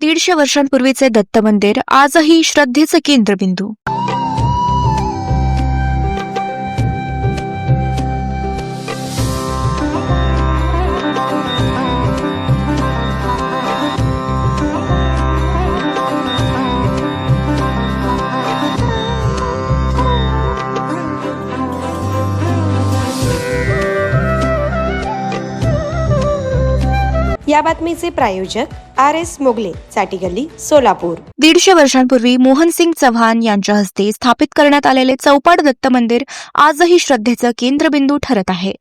दीडशे वर्षांपूर्वीचे दत्त मंदिर आजही श्रद्धेचं केंद्रबिंदू. या बातमीचे प्रायोजक आर एस मोगले चाटी गल्ली सोलापूर. दीडशे वर्षांपूर्वी मोहनसिंग चव्हाण यांच्या हस्ते स्थापित करण्यात आलेले चौपाट दत्त मंदिर आजही श्रद्धेचं केंद्रबिंदू ठरत आहे.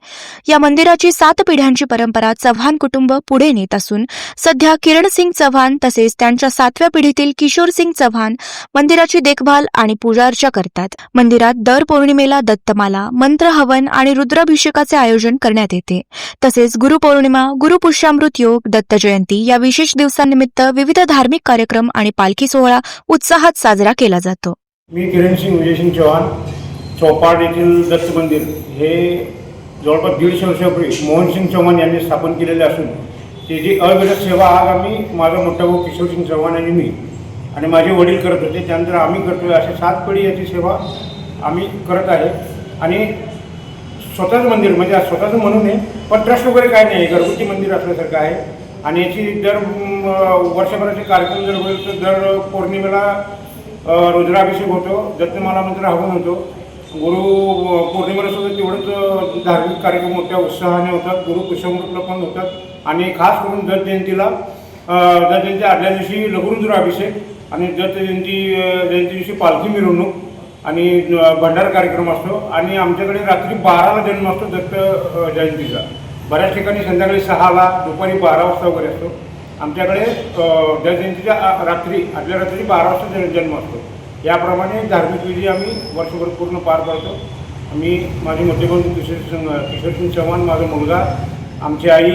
या मंदिराची सात पिढ्यांची परंपरा चव्हाण कुटुंब पुढे नेत असून सध्या किरणसिंग चव्हाण तसेच त्यांच्या सातव्या पिढीतील किशोर सिंग चव्हाण मंदिराची देखभाल आणि पूजा अर्चा करतात. मंदिरात दर पौर्णिमेला दत्तमाला मंत्र हवन आणि रुद्राभिषेकाचे आयोजन करण्यात येते. तसेच गुरुपौर्णिमा गुरुपुष्यामृत योग दत्त जयंती या विशेष दिवसानिमित्त विविध धार्मिक कार्यक्रम आणि पालखी सोहळा उत्साहात साजरा केला जातो. मी किरणसिंग विजयसिंग चव्हाण चौपाट येथील दत्त मंदिर. हे जवळपास दीडशे वर्षापूर्वी मोहनसिंग चव्हाण यांनी स्थापन केलेले असून त्याची अविरत सेवा आज आम्ही माझा मोठा भाऊ किशोरसिंग चव्हाण आणि मी आणि माझे वडील करत होते त्यानंतर आम्ही करतोय असे सात पिढी याची सेवा आम्ही करत आहे. आणि स्वतःच मंदिर म्हणजे स्वतःचं म्हणून आहे पण ट्रस्ट वगैरे काय नाही घरगुती मंदिर असल्यासारखं आहे. आणि याची दर वर्षभराचे कार्यक्रम जर होईल तर दर पौर्णिमेला रुद्राभिषेक होतो दत्तमाला मंत्र हवन होतो. गुरु पौर्णिमेला सुद्धा तेवढंच धार्मिक कार्यक्रम मोठ्या उत्साहाने होतात. गुरु पुष्यमृतला पण होतात. आणि खास करून दत्त जयंतीला दत्त जयंती आदल्या दिवशी लघुरुद्राभिषेक आणि दत्त जयंती जयंती दिवशी पालखी मिरवणूक आणि भंडार कार्यक्रम असतो. आणि आमच्याकडे रात्री बाराला जन्म असतो दत्त जयंतीचा. बऱ्याच ठिकाणी संध्याकाळी सहाला दुपारी बारा वाजता वगैरे असतो. आमच्याकडे अ, जयंतीच्या रात्री आदल्या रात्री बारा वाजता जन- जन्म असतो. याप्रमाणे धार्मिक विधी आम्ही वर्षभर पूर्ण पार पाडतो. मी माझे मोठे बंधू किशोर सिंग किशोर सिंग चव्हाण माझा मुलगा आमची आई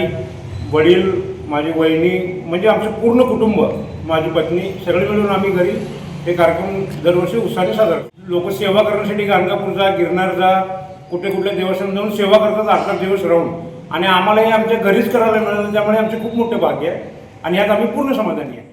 वडील माझी वहिनी म्हणजे आमचं पूर्ण कुटुंब माझी पत्नी सगळे मिळून आम्ही घरी हे कार्यक्रम दरवर्षी उत्साहाने साजरा करतो. लोक सेवा करण्यासाठी गाणगापूर जा गिरनार जा कुठे कुठल्या देवस्थान जाऊन सेवा करतात आठ दिवस राहून. आणि आम्हालाही आमच्या घरीच करायला मिळालं त्यामुळे आमचे खूप मोठे भाग्य आहे. आणि यात आम्ही पूर्ण समाधानी आहे.